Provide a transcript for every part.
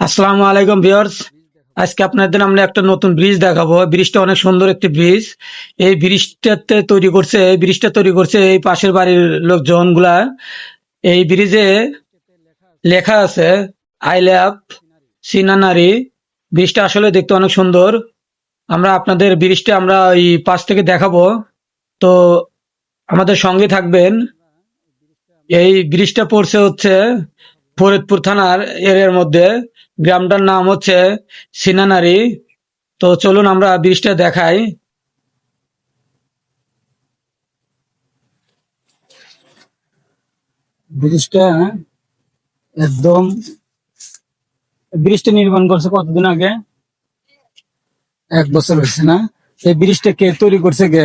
আসসালামু আলাইকুম ভিউয়ার্স। আজকে আপনাদের আমরা একটা নতুন ব্রিজ দেখাবো। ব্রিজটা অনেক সুন্দর একটি ব্রিজ এই ব্রিজটাতে তৈরি করছে, এই ব্রিজটা তৈরি করছে এই পাশের বাড়ির লোকজনগুলা এই ব্রিজে লেখা আছে আই লাভ সিনানারি ব্রিজটা আসলে দেখতে অনেক সুন্দর। আমরা আপনাদের ব্রিজটা আমরা এই পাশ থেকে দেখাবো। তো আমাদের সঙ্গে থাকবেন। এই ব্রিজটা পড়ছে হচ্ছে ফরিদপুর থানার এরিয়ার মধ্যে। গ্রামটার নাম হচ্ছে সিনানারি। তো চলুন আমরা ব্রিজটা দেখাই। ব্রিজটা একদম ব্রিজটা নির্মাণ করছে কতদিন আগে? এক বছর হয়েছে না? এই ব্রিজটা কে তৈরি করছে কে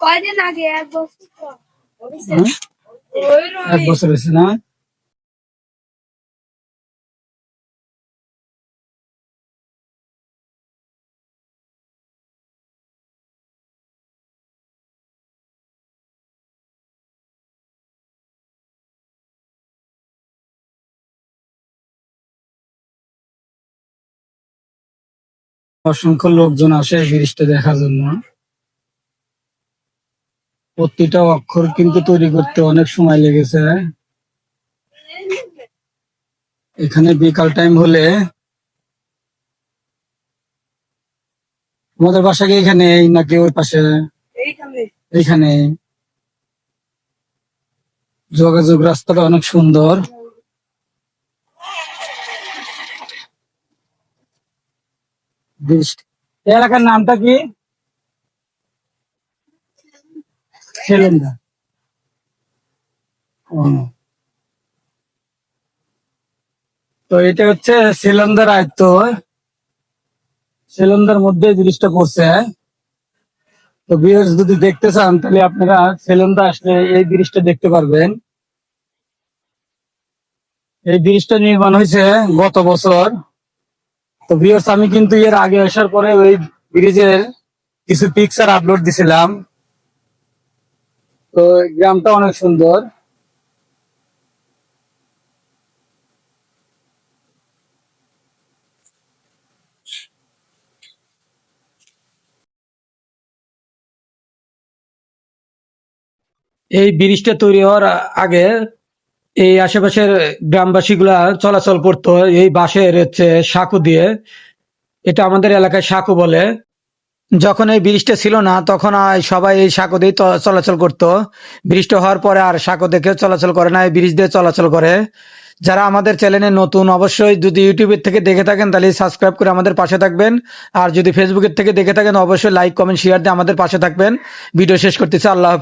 কয়দিন আগে? এক বছর এক বছর হয়েছে না? অসংখ্য লোকজন আসে ব্রিজটা দেখার জন্য। প্রতিটা অক্ষর কিন্তু তৈরি করতে অনেক সময় লেগেছে। এখানে বিকাল টাইম হলে তোমাদের বাসা কি এখানে নাকি ওই পাশে? এইখানে। যোগাযোগ রাস্তাটা অনেক সুন্দর। এলাকার নামটা কি? সেলেন্দা ও। তো এটা হচ্ছে সেলন্দার আয়ত্ত। সেলন্দার মধ্যে জিনিসটা পড়ছে। তো ভিউয়ার্স যদি দেখতে চান, তাহলে আপনারা সেলন্দা আসলে এই ব্রিজটা দেখতে পারবেন। এই ব্রিজটা নির্মাণ হয়েছে গত বছর। তো ভিউয়ার্স আমি কিন্তু এর আগে আসার পরে ওই ব্রিজের কিছু পিকচার আপলোড দিছিলাম। তো গ্রামটা অনেক সুন্দর। এই ব্রিজটা তৈরি হওয়ার আগে এই আশেপাশের গ্রামবাসী গুলা চলাচল করতো। এই বাঁশের হচ্ছে সাঁকু দিয়ে। এটা আমাদের এলাকায় সাঁকু বলে। যখন এই ব্রিজটা ছিল না, তখন সবাই এই সাঁকো দিয়ে চলাচল করতো। ব্রিজটা হওয়ার পরে আর সাঁকো দেখেও চলাচল করে না, এই ব্রিজ দিয়ে চলাচল করে। যারা আমাদের চ্যানেলে নতুন, অবশ্যই যদি ইউটিউবের থেকে দেখে থাকেন, তাহলে সাবস্ক্রাইব করে আমাদের পাশে থাকবেন। আর যদি ফেসবুকের থেকে দেখে থাকেন, অবশ্যই লাইক কমেন্ট শেয়ার দিয়ে আমাদের পাশে থাকবেন। ভিডিও শেষ করতেছে, আল্লাহ।